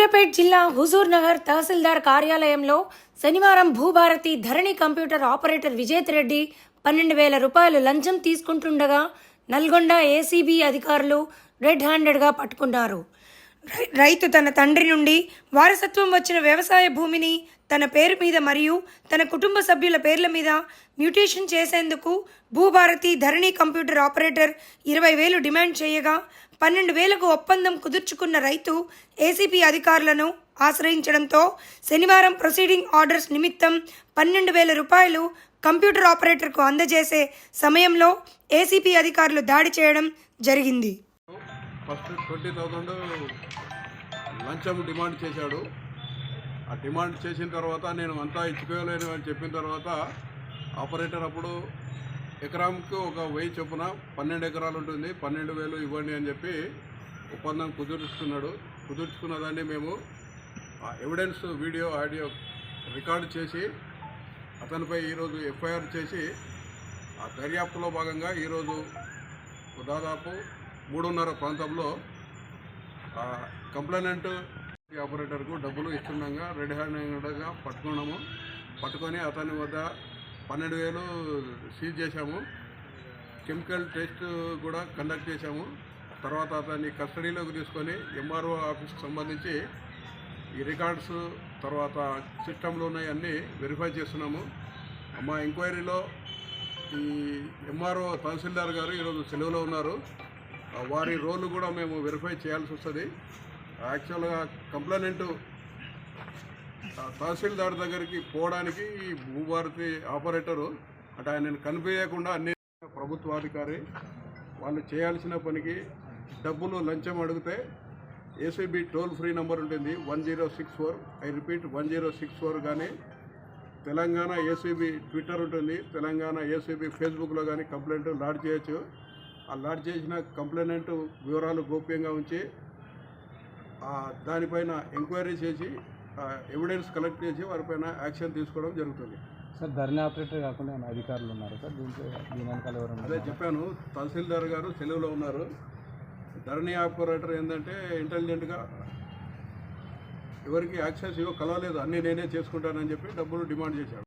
సూర్యాపేట్ జిల్లా హుజూర్ నగర్ తహసీల్దార్ కార్యాలయంలో శనివారం భూభారతి ధరణి కంప్యూటర్ ఆపరేటర్ విజేత్ రెడ్డి పన్నెండు వేల రూపాయలు లంచం తీసుకుంటుండగా నల్గొండ ఏసీబీ అధికారులు రెడ్ హ్యాండెడ్గా పట్టుకున్నారు. రైతు తన తండ్రి నుండి వారసత్వం వచ్చిన వ్యవసాయ భూమిని తన పేరు మీద మరియు తన కుటుంబ సభ్యుల పేర్ల మీద మ్యూటేషన్ చేసేందుకు భూభారతి ధరణి కంప్యూటర్ ఆపరేటర్ ఇరవై వేలు డిమాండ్ చేయగా పన్నెండు వేలకు ఒప్పందం కుదుర్చుకున్న రైతు ఏసీపీ అధికారులను ఆశ్రయించడంతో శనివారం ప్రొసీడింగ్ ఆర్డర్స్ నిమిత్తం పన్నెండు వేల రూపాయలు కంప్యూటర్ ఆపరేటర్కు అందజేసే సమయంలో ఏసీపీ అధికారులు దాడి చేయడం జరిగింది. ఫస్ట్ ట్వంటీ థౌజండ్ లంచం డిమాండ్ చేశాడు. ఆ డిమాండ్ చేసిన తర్వాత నేను అంతా ఇచ్చుకోలేను అని చెప్పిన తర్వాత ఆపరేటర్ అప్పుడు ఎకరానికి ఒక వెయ్యి చొప్పున పన్నెండు ఎకరాలు ఉంటుంది పన్నెండు వేలు ఇవ్వండి అని చెప్పి ఒప్పందం కుదుర్చుకున్నాడు. కుదుర్చుకున్న దాన్ని మేము ఆ ఎవిడెన్స్ వీడియో ఆడియో రికార్డు చేసి అతనిపై ఈరోజు ఎఫ్ఐఆర్ చేసి ఆ దర్యాప్తులో భాగంగా ఈరోజు దాదాపు మూడున్నర ప్రాంతంలో ఆ, కంప్లైనెంట్ ఆపరేటర్కు డబ్బులు ఇస్తుండగా రెడ్ హ్యాండెడ్గా పట్టుకున్నాము. పట్టుకొని అతని వద్ద పన్నెండు వేలు సీజ్ చేశాము. కెమికల్ టెస్ట్ కూడా కండక్ట్ చేశాము. తర్వాత అతన్ని కస్టడీలోకి తీసుకొని ఎంఆర్ఓ ఆఫీస్కి సంబంధించి ఈ రికార్డ్స్ తర్వాత సిస్టంలో ఉన్నాయన్నీ వెరిఫై చేస్తున్నాము. మా ఎంక్వైరీలో ఈ ఎంఆర్ఓ తహసీల్దార్ గారు ఈరోజు సెలవులో ఉన్నారు. వారి రోల్ కూడా మేము వెరిఫై చేయాల్సి వస్తుంది. యాక్చువల్గా కంప్లైనెంట్ తహసీల్దార్ దగ్గరికి పోవడానికి ఈ భూభారతి ఆపరేటరు అంటే ఆయన కనిపించకుండా అన్ని ప్రభుత్వాధికారి వాళ్ళు చేయాల్సిన పనికి డబ్బులు లంచం అడిగితే ఏసీబీ టోల్ ఫ్రీ నెంబర్ ఉంటుంది one zero six four. I repeat one zero six four కానీ తెలంగాణ ఏసీబీ ట్విట్టర్ ఉంటుంది. తెలంగాణ ఏసీబీ ఫేస్బుక్లో కానీ కంప్లైంట్ లాడ్ చేయొచ్చు. ఆ లాడ్ చేసిన కంప్లైంట్ వివరాలు గోప్యంగా ఉంచి దానిపైన ఎంక్వైరీ చేసి ఎవిడెన్స్ కలెక్ట్ చేసి వారిపైన యాక్షన్ తీసుకోవడం జరుగుతుంది. సార్ ధరణి ఆపరేటర్ కాకుండా అధికారులు ఉన్నారు సార్? దీంట్లో దీని వెనకాల ఎవరు అదే చెప్పాను తహసీల్దార్ గారు సెలవులో ఉన్నారు. ధరణి ఆపరేటర్ ఏంటంటే ఇంటెలిజెంట్గా ఎవరికి యాక్సెస్ ఇవ్వ కలవలేదు అన్నీ నేనే చేసుకుంటానని చెప్పి డబ్బులు డిమాండ్ చేశాడు.